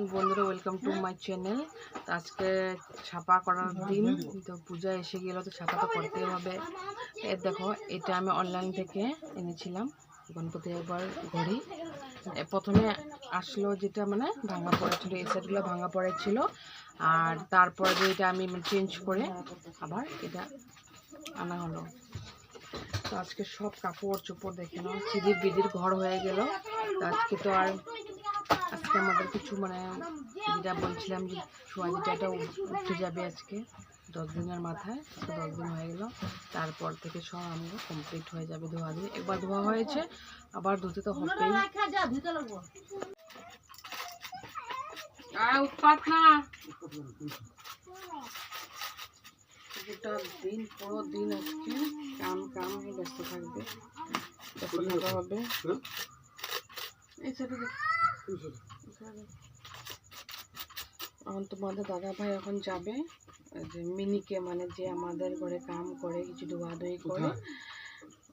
Morning বন্ধুরা welcome to my channel আজকে ছাপা করার দিন, তো পূজা এসে গেল, তো ছাপা তো করতেই হবে। এ দেখো, এটা আমি অনলাইন থেকে এনেছিলাম, গণপতি একবার ঘড়ি। প্রথমে আসলো যেটা মানে ভাঙা পড়েছিল এই সেটগুলো ভাঙা পড়েছিল আর তারপরে যে এটা আমি চেঞ্জ করে আবার এটা আনা হলো। তো আজকে সব কাপড় চোপড় দেখে নাও সিঁড়ির বিদির ঘর হয়ে গেল। আজকে তো আর আজকে আমাদের কিছু মানে যেটা বলছিলাম যে সোয়াজিটাটা উঠে যাবে আজকে দশ দিনের মাথায় আজকে দশ দিন হয়ে গেল। তারপর থেকে সব আমরা কমপ্লিট হয়ে যাবে ধোয়া দিয়ে একবার ধোয়া হয়েছে আবার ধুতে তো হবেই। আর উৎপাত না। গোটা দিন পুরো দিন আজকে কাম কাম ব্যস্ত থাকবে হবে এই সাইডে দেখ, এই সাইডে। এখন তোমাদের দাদা ভাই এখন যাবে। যে মিনিকে মানে যে আমাদের ঘরে কাম করে কিছু ধোয়াধুয়ি করে।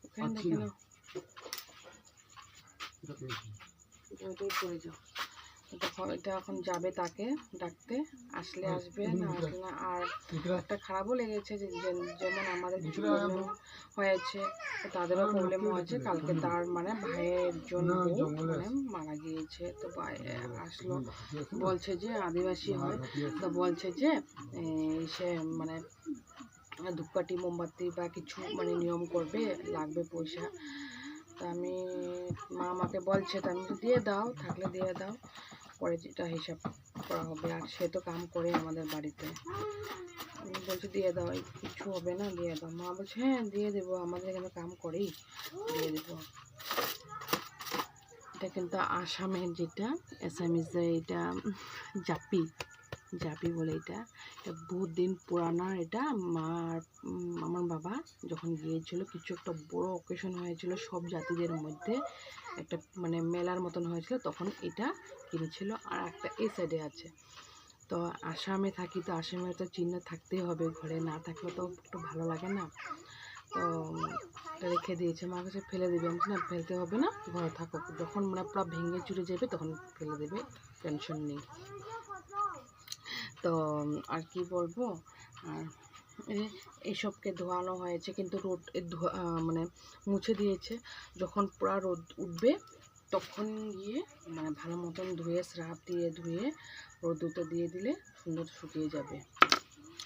ওখানে দেখে নাও। করে যাও। দেখো এটা এখন যাবে তাকে ডাকতে আসলে আসবে না আসলে না। আর একটা খারাপও লেগেছে যে যেমন আমাদের কিছু প্রবলেম হয়েছে তাদেরও প্রবলেম হয়েছে। কালকে তার মানে ভাইয়ের জন্য মানে মারা গিয়েছে তো ভাই আসলো। বলছে যে আদিবাসী হয় তো বলছে যে সে মানে ধূপকাঠি মোমবাতি বা কিছু মানে নিয়ম করবে লাগবে পয়সা। তা আমি, মা আমাকে বলছে, তা আমি দিয়ে দাও, থাকলে দিয়ে দাও। পরে যেটা হিসাব করা হবে। আর সে তো কাম করে আমাদের বাড়িতে। আমি বলছি, দিয়ে দাও কিছু হবে না, দিয়ে দাও। মা বলছে হ্যাঁ দিয়ে দেবো। আমাদের এখানে কাম করেই দিয়ে দেবো। এটা কিন্তু আসামের যেটা এসামিজে এটা জাপি। জাপি বলে এটা। বহুত দিন পুরানা এটা। উম, আমার বাবা যখন গিয়েছিল কিছু একটা বড় অকেশন হয়েছিল সব জাতিদের মধ্যে। একটা মানে মেলার মতন হয়েছিল তখন এটা কিনেছিল। আর একটা এই সাইডে আছে। তো আসামে থাকি তো আসামে তো চিহ্ন থাকতেই হবে ঘরে না থাকলে তো একটু ভালো লাগে না। তো রেখে দিয়েছে। মা কাছে ফেলে দেবে। আমি না ফেলতে হবে না ঘরে থাকো। যখন মানে পুরো ভেঙে চুরে যাবে তখন ফেলে দেবে টেনশন নেই। তো আর কি বলব? আর এই- এইসবকে ধোয়ানো হয়েছে, কিন্তু রোদ মানে মুছে দিয়েছে। যখন পুরো রোদ উঠবে, তখন গিয়ে মানে ভালো মতন ধুয়ে, স্রাব দিয়ে ধুয়ে রোদুতে দিয়ে দিলে সুন্দর শুকিয়ে যাবে।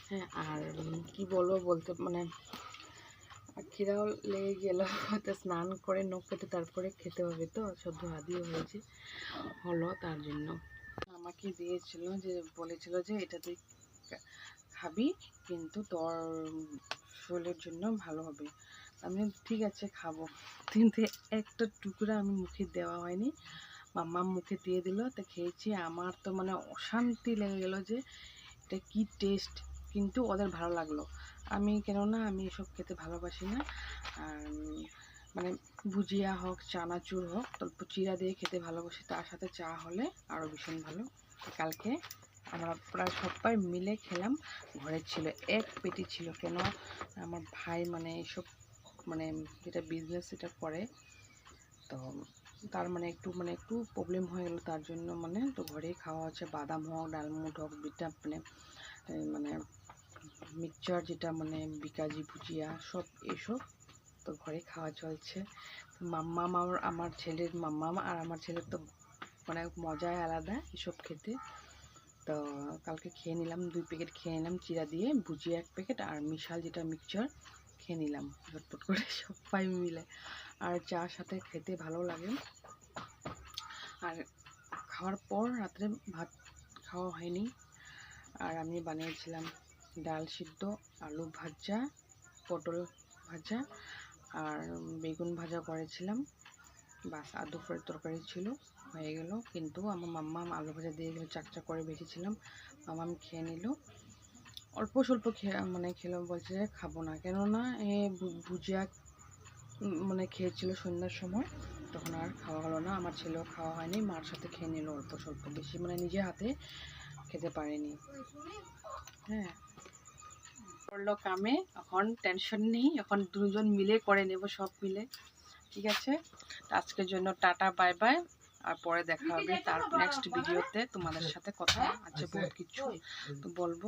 হ্যাঁ আর কি বলব বলতে মানে খিদাও লেগে গেল। হয়তো স্নান করে নখ কেটে তারপরে খেতে হবে তো সব ধোয়া দিয়ে হয়েছে, হলো তার জন্য। আমাকে দিয়েছিল যে, বলেছিল যে, এটা তুই খাবি, কিন্তু তোর শরীরের জন্য ভালো হবে। আমি ঠিক আছে, খাব। কিন্তু একটা টুকরা আমি মুখে দেওয়া হয়নি। মাম্মা মুখে দিয়ে দিল, তো খেয়েছি। আমার তো মানে অশান্তি লেগে গেল যে, এটা কি টেস্ট কিন্তু ওদের ভালো লাগল। আমি কেননা, আমি এসব খেতে ভালোবাসি না। আর মানে ভুজিয়া হোক, চানাচুর হোক তারপর চিরা দিয়ে খেতে ভালোবাসি, তার সাথে চা হলে আরও ভীষণ ভালো। কালকে আমরা প্রায় সবাই মিলে খেলাম, ঘরে ছিল, এক পেটি ছিল। কেন আমার ভাই মানে এইসব মানে যেটা বিজনেস সেটা করে, তো তার মানে একটু মানে একটু প্রবলেম হয়ে গেলো, তার জন্য মানে তো ঘরেই খাওয়া হচ্ছে বাদাম হোক ডালমুট হোক, বিটা মানে মানে মিক্সচার যেটা মানে বিকাজি, ভুজিয়া সব এসব তো ঘরে খাওয়া চলছে। মাম্মা আমার আমার ছেলের মাম্মা আর আমার ছেলের তো মানে মজাই আলাদা এসব খেতে। তো কালকে খেয়ে নিলাম, দুই প্যাকেট খেয়ে নিলাম চিরা দিয়ে, ভুজিয়া এক প্যাকেট আর মিশাল যেটা মিক্সচার খেয়ে নিলাম। ঝটপট করে সবাই মিলে। আর চার সাথে খেতে ভালো লাগে। আর খাওয়ার পর রাত্রে ভাত খাওয়া হয়নি। আর আমি বানিয়েছিলাম ডাল সিদ্ধ, আলু ভাজা, পটল ভাজা আর বেগুন ভাজা করেছিলাম। বাস, আর দুপুরের তরকারি ছিল, হয়ে গেল। কিন্তু আমার মাম্মা আলু ভাজা দিয়ে গেলো চাকচা করে বেঁচেছিলাম মামা আমি খেয়ে নিল। অল্প স্বল্প খেয়ে মানে খেলো, বলছে যে খাব না। কেননা এ ভুজিয়া মানে খেয়েছিল সন্ধ্যার সময়। তখন আর খাওয়া হলো না। আমার ছেলেও খাওয়া হয়নি। মার সাথে খেয়ে নিল অল্প স্বল্প। বেশি মানে নিজে হাতে খেতে পারেনি। হ্যাঁ। করল কামে। এখন টেনশন নেই এখন দুজন মিলে করে নেব সব মিলে। ঠিক আছে? আজকের জন্য টাটা বাই বাই আর পরে দেখা হবে তার নেক্সট ভিডিওতে তোমাদের সাথে কথা আছে বহুত কিছু। তো বলব।